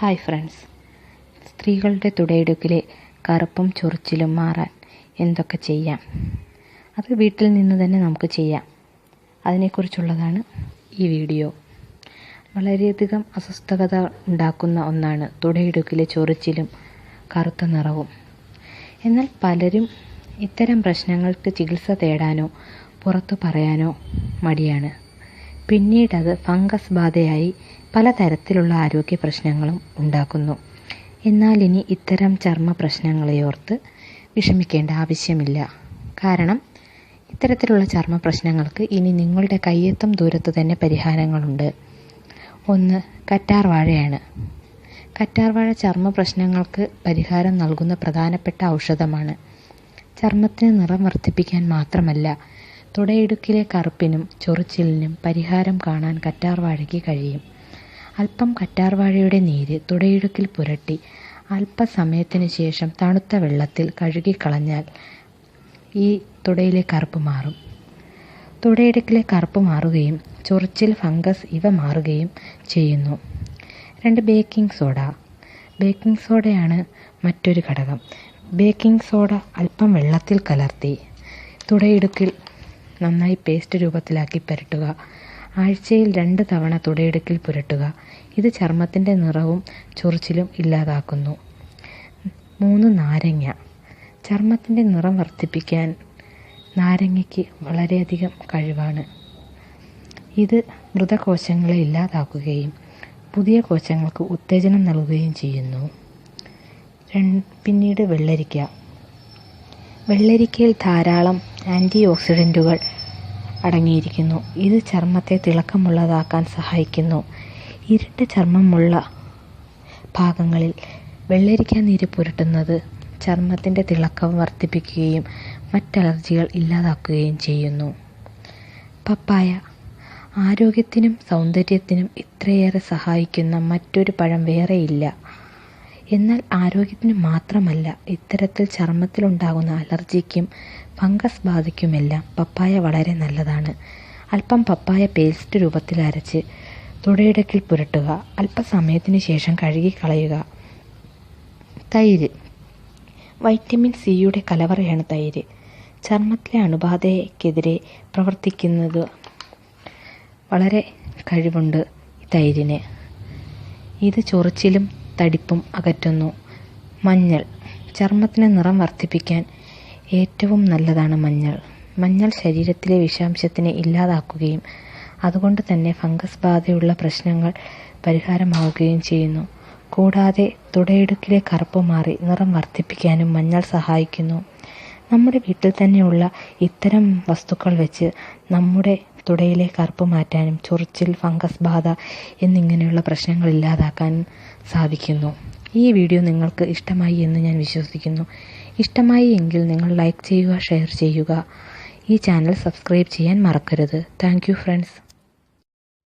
Hi friends സ്ത്രീകളുടെ തുടയിടുക്കിലെ കറുപ്പും ചൊറിച്ചിലും മാറാൻ എന്തൊക്കെ ചെയ്യാം? അത് വീട്ടിൽ നിന്ന് തന്നെ നമുക്ക് ചെയ്യാം. അതിനെക്കുറിച്ചുള്ളതാണ് ഈ വീഡിയോ. വളരെയധികം അസ്വസ്ഥത ഉണ്ടാക്കുന്ന ഒന്നാണ് തുടയിടുക്കിലെ ചൊറിച്ചിലും കറുത്ത നിറവും. എന്നാൽ പലരും ഇത്തരം പ്രശ്നങ്ങൾക്ക് ചികിത്സ തേടാനോ പുറത്തു പറയാനോ മടിയാണ്. പിന്നീടത് ഫംഗസ് ബാധയായി പലതരത്തിലുള്ള ആരോഗ്യ പ്രശ്നങ്ങളും ഉണ്ടാക്കുന്നു. എന്നാൽ ഇനി ഇത്തരം ചർമ്മ പ്രശ്നങ്ങളെയോർത്ത് വിഷമിക്കേണ്ട ആവശ്യമില്ല. കാരണം ഇത്തരത്തിലുള്ള ചർമ്മ പ്രശ്നങ്ങൾക്ക് ഇനി നിങ്ങളുടെ കയ്യെത്തും ദൂരത്ത് തന്നെ പരിഹാരങ്ങളുണ്ട്. ഒന്ന് കറ്റാർ വാഴയാണ്. കറ്റാർ വാഴ ചർമ്മ പ്രശ്നങ്ങൾക്ക് പരിഹാരം നൽകുന്ന പ്രധാനപ്പെട്ട ഔഷധമാണ്. ചർമ്മത്തിന് നിറം വർദ്ധിപ്പിക്കാൻ മാത്രമല്ല തുടയിടുക്കിലെ കറുപ്പിനും ചൊറിച്ചിലിനും പരിഹാരം കാണാൻ കറ്റാർവാഴയ്ക്ക് കഴിയും. അല്പം കറ്റാർവാഴയുടെ നീര് തുടയിടുക്കിൽ പുരട്ടി. അല്പസമയത്തിന് ശേഷം തണുത്ത വെള്ളത്തിൽ കഴുകിക്കളഞ്ഞാൽ ഈ തുടയിലെ കറുപ്പ് മാറും. തുടയിടുക്കിലെ കറുപ്പ് മാറുകയും ചൊറിച്ചിൽ ഫംഗസ് ഇവ മാറുകയും ചെയ്യുന്നു. രണ്ട് ബേക്കിംഗ് സോഡ. ബേക്കിംഗ് സോഡയാണ് മറ്റൊരു ഘടകം. ബേക്കിംഗ് സോഡ അല്പം വെള്ളത്തിൽ കലർത്തി തുടയിടുക്കിൽ നന്നായി പേസ്റ്റ് രൂപത്തിലാക്കി പുരട്ടുക. ആഴ്ചയിൽ രണ്ട് തവണ തുടയിടുക്കിൽ പുരട്ടുക. ഇത് ചർമ്മത്തിന്റെ നിറവും ചൊറിച്ചിലും ഇല്ലാതാക്കുന്നു. മൂന്ന് നാരങ്ങ. ചർമ്മത്തിന്റെ നിറം വർദ്ധിപ്പിക്കാൻ നാരങ്ങയ്ക്ക് വളരെയധികം കഴിവാണ്. ഇത് മൃതകോശങ്ങളെ ഇല്ലാതാക്കുകയും പുതിയ കോശങ്ങൾക്ക് ഉത്തേജനം നൽകുകയും ചെയ്യുന്നു. പിന്നീട് വെള്ളരിക്ക. വെള്ളരിക്കയിൽ ധാരാളം ആന്റി ഓക്സിഡന്റുകൾ അടങ്ങിയിരിക്കുന്നു. ഇത് ചർമ്മത്തെ തിളക്കമുള്ളതാക്കാൻ സഹായിക്കുന്നു. ഇരുണ്ട ചർമ്മമുള്ള ഭാഗങ്ങളിൽ വെള്ളരിക്ക നീര് പുരട്ടുന്നത് ചർമ്മത്തിന്റെ തിളക്കം വർദ്ധിപ്പിക്കുകയും മറ്റലർജികൾ ഇല്ലാതാക്കുകയും ചെയ്യുന്നു. പപ്പായ ആരോഗ്യത്തിനും സൗന്ദര്യത്തിനും ഇത്രയേറെ സഹായിക്കുന്ന മറ്റൊരു പഴം വേറെയില്ല. എന്നാൽ ആരോഗ്യത്തിന് മാത്രമല്ല ഇത്തരത്തിൽ ചർമ്മത്തിലുണ്ടാകുന്ന അലർജിക്കും ഫംഗസ് ബാധയ്ക്കുമെല്ലാം പപ്പായ വളരെ നല്ലതാണ്. അല്പം പപ്പായ പേസ്റ്റ് രൂപത്തിൽ അരച്ച് തുടയിടക്കിൽ പുരട്ടുക. അല്പസമയത്തിന് ശേഷം കഴുകിക്കളയുക. തൈര്. വൈറ്റമിൻ സിയുടെ കലവറയാണ് തൈര്. ചർമ്മത്തിലെ അണുബാധയ്ക്കെതിരെ പ്രവർത്തിക്കുന്നത് വളരെ കഴിവുണ്ട് തൈരിന്. ഇത് ചൊറിച്ചിലും തടിപ്പും അകറ്റുന്നു. മഞ്ഞൾ. ചർമ്മത്തിന് നിറം വർദ്ധിപ്പിക്കാൻ ഏറ്റവും നല്ലതാണ് മഞ്ഞൾ. മഞ്ഞൾ ശരീരത്തിലെ വിഷാംശത്തിനെ ഇല്ലാതാക്കുകയും അതുകൊണ്ട് തന്നെ ഫംഗസ് ബാധയുള്ള പ്രശ്നങ്ങൾ പരിഹാരമാവുകയും ചെയ്യുന്നു. കൂടാതെ തുടയിടുക്കിലെ കറുപ്പ് മാറി നിറം വർദ്ധിപ്പിക്കാനും മഞ്ഞൾ സഹായിക്കുന്നു. നമ്മുടെ വീട്ടിൽ തന്നെയുള്ള ഇത്തരം വസ്തുക്കൾ വെച്ച് നമ്മുടെ തുടയിലെ കറുപ്പ് മാറ്റാനും ചൊറിച്ചിൽ ഫംഗസ് ബാധ എന്നിങ്ങനെയുള്ള പ്രശ്നങ്ങൾ ഇല്ലാതാക്കാൻ സാധിക്കുന്നു. ഈ വീഡിയോ നിങ്ങൾക്ക് ഇഷ്ടമായി എന്ന് ഞാൻ വിശ്വസിക്കുന്നു. ഇഷ്ടമായി എങ്കിൽ നിങ്ങൾ ലൈക്ക് ചെയ്യുക ഷെയർ ചെയ്യുക. ഈ ചാനൽ സബ്സ്ക്രൈബ് ചെയ്യാൻ മറക്കരുത്. Thank friends.